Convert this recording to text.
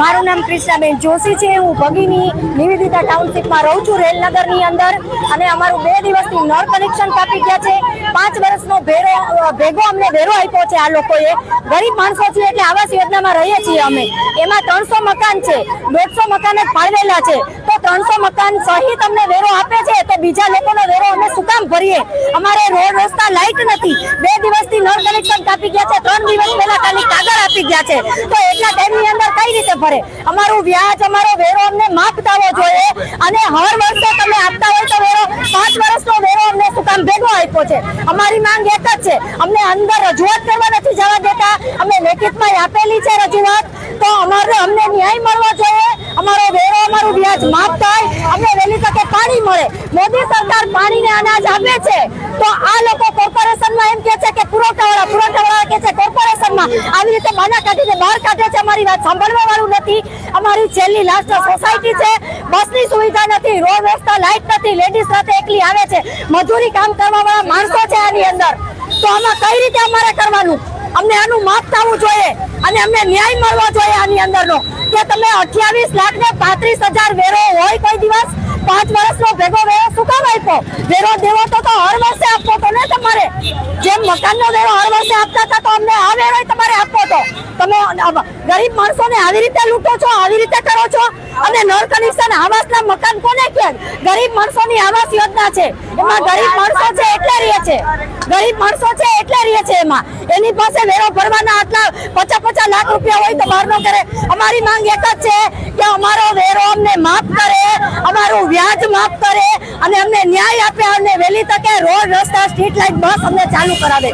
મારું નામ કૃષ્ણાબેન જોશી છે. હું ભગીની નિવેદિતા ટાઉનશીપમાં રહું છું રેલનગરની અંદર અને અમારું બે દિવસથી નળ કનેક્શન કાપી ગયા છે. પાંચ વર્ષનો ભેરો ભેગો અમને ભેરો આપ્યો છે આ લોકોએ. ગરીબ માણસો છીએ એટલે આવાસ યોજનામાં રહીએ છીએ અમે. એમાં ત્રણસો મકાન છે. દોઢસો મકાન જ ફાળવેલા છે. તો ત્રણસો મકાન સહિત અમને વેરો આપે છે, તો બીજા લોકોનો વેરો અમે શું કામ ભરીએ? અમારે રોડ રસ્તા લાઇટ નથી. બે દિવસથી નળ કનેક્શન કાપી ગયા છે, ત્રણ દિવસ પહેલા ખાલી કાગળ આપી ગયા છે. તો એટલા ટાઈમની અંદર કઈ રીતે ભરે? અમારું વ્યાજ, અમારો વેરો અમને માફ થવો જોઈએ અને હર વર્ષે તમે આપતા હોય તો વેરો, પાંચ વર્ષનો વેરો અમને શું કામ ભેગો આપ્યો છે? અમારી માંગ એક જ છે. અમને અંદર રજૂઆત કરવા નથી જવા દેતા. અમે લેખિતમાં આપેલી છે રજૂઆત. તો અમારે અમને ન્યાય મળવો જોઈએ અમારો વેરો અમારું વ્યાજ માફ થાય અમને વહેલી તકે પાણી મળે. મોદી સરકાર પાણીને અનાજ આપે છે. તો આ લોકો કોર્પોરેશનમાં એમ કે છે કે પુરવઠાવાળા પુરવઠાવાળા કે છે કોર્પોરેશનમાં આવી રીતે માના કાઢીને બહાર કાઢે છે. અમારી વાત સાંભળવા વાળું નથી. અમારી છેલ્લી લાસ્ટ સોસાયટી છે. બસની સુવિધા નથી, રોડ રસ્તા લાઇટ નથી. લેડીઝ સાથે એકલી આવે છે. મજૂરી કામ કરવા વાળા માણસો છે આની અંદર. તો આમાં કઈ રીતે અમારે કરવાનું? અમને આનું માફ થવું જોઈએ અને અમને ન્યાય મળવો જોઈએ આની અંદરનો. કે તમે અઠ્યાવીસ લાખ ને પાંત્રીસ હજાર વેરો હોય કોઈ દિવસ પાંચ વર્ષનો ભેગો વેરો આપ્યો વેરો દેવો તો તો હર વર્ષે આપવો તો ને તમારે. જેમ મકાનનો વેરો હર વર્ષે આપતા હતા તો અમને આ વેરો તમારે આપવો તો. તમે ગરીબ માણસોને આવી રીતે લૂંટો છો, આવી રીતે કરો છો? અને નળ કનેક્શન આવાસના મકાન કોને કે ગરીબ માણસોની આવાસ યોજના છે. એમાં ગરીબ માણસો છે એટલે રહે છે. ગરીબ માણસો છે એટલે રહે છે એમાં. એની પાસે વેરો ભરવાના આટલા પચાસ પચાસ લાખ રૂપિયા હોય તો બહાર નો કરે અમારી માંગ એક જ છે કે અમારો વેરો અમને માફ કરે. અમારું વ્યાજ માફ કરે અને અમને ન્યાય આપે અને વહેલી તકે રોડ રસ્તા સ્ટ્રીટ લાઇટ બસ અમને ચાલુ કરાવે.